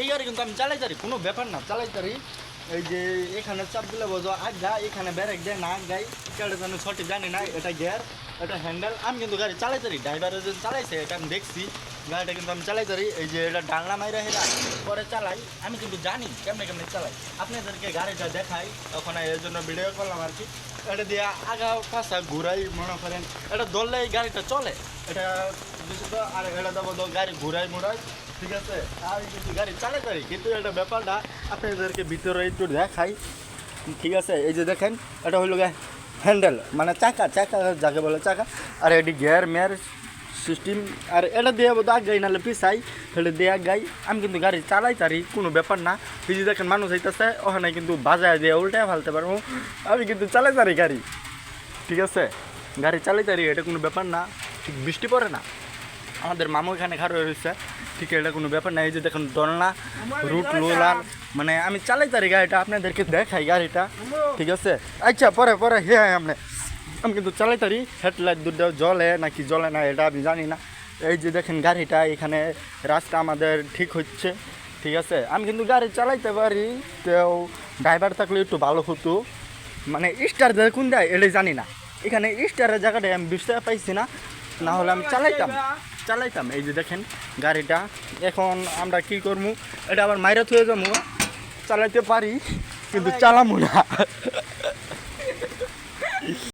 এই গাড়ি কিন্তু আমি চালাই পারি কোনো ব্যাপার না, চালাই পারি এই যে এখানে চাপ দিলে বোঝো, আগা এখানে ব্যারেক দেয় না গাই কেটে জানি সঠিক জানি না, এটা গিয়ার, এটা হ্যান্ডেল। আমি কিন্তু গাড়ি চালাই পারি ড্রাইভারে যে চালাইছে, এটা আমি দেখছি। গাড়িটা কিন্তু আমি চালাই পারি এই যে এটা ডালনা মাইরা হেরা, পরে চালাই। আমি কিন্তু জানি কেমনে কেমনে চালাই। আপনাদেরকে গাড়িটা দেখাই, তখন এর জন্য ভিডিও করলাম আর কি। এটা দিয়ে আগা পাশা ঘুরাই, মনে করেন, এটা এই গাড়িটা চলে। এটা বিশুদ্ধ আর এটা দেবো গাড়ি ঘুরাই, মুড়াই। ঠিক আছে? কিন্তু গাড়ি কিন্তু ভিতরে ঠিক আছে? এই যে দেখেন, এটা হইল গিয়ে হ্যান্ডেল মানে চাকা চাকা যাকে বলে চাকা। আর এটি গিয়ার মেয়ার সিস্টেম আর এটা দিয়ে বোধ আগাই নাহলে পিছাই, তাহলে দিয়ে আগাই আমি কিন্তু গাড়ি চালাই তারি, কোনো ব্যাপার না। যদি দেখেন, মানুষ হইতেছে ওখানে কিন্তু বাজায় দিয়ে উল্টে ফেলতে পারব। আমি কিন্তু চালাই তারি গাড়ি। ঠিক আছে? গাড়ি চালাই তারি, এটা কোনো ব্যাপার না। ঠিক বৃষ্টি পড়ে না। আমাদের মামু এখানে খারাপ রয়েছে ঠিক এটা কোনো ব্যাপার না, এই যে দেখুন দলনা, রুট লোলার মানে আমি চালাই তারি গাড়িটা, আপনাদেরকে দেখাই গাড়িটা, ঠিক আছে? আচ্ছা পরে পরে হ্যাঁ আপনি আমি কিন্তু চালাই তারি, হেডলাইট দুটো জলে নাকি জলে না, এটা আমি জানি না। এই যে দেখেন গাড়িটা, এখানে রাস্তা আমাদের ঠিক হচ্ছে, ঠিক আছে? আমি কিন্তু গাড়ি চালাইতে পারি তো ড্রাইভার থাকলে একটু ভালো হতো। মানে স্টার কোন দেয় এটাই জানি না। এখানে স্টারের জায়গাটায় আমি বুঝতে পাইছি না না হলে আমি চালাইতাম। চালাইতাম। এই যে দেখেন গাড়িটা। এখন আমরা কি করব এটা আবার মাইরা থুয়ে যাব চালাইতে পারি কিন্তু চালামু না।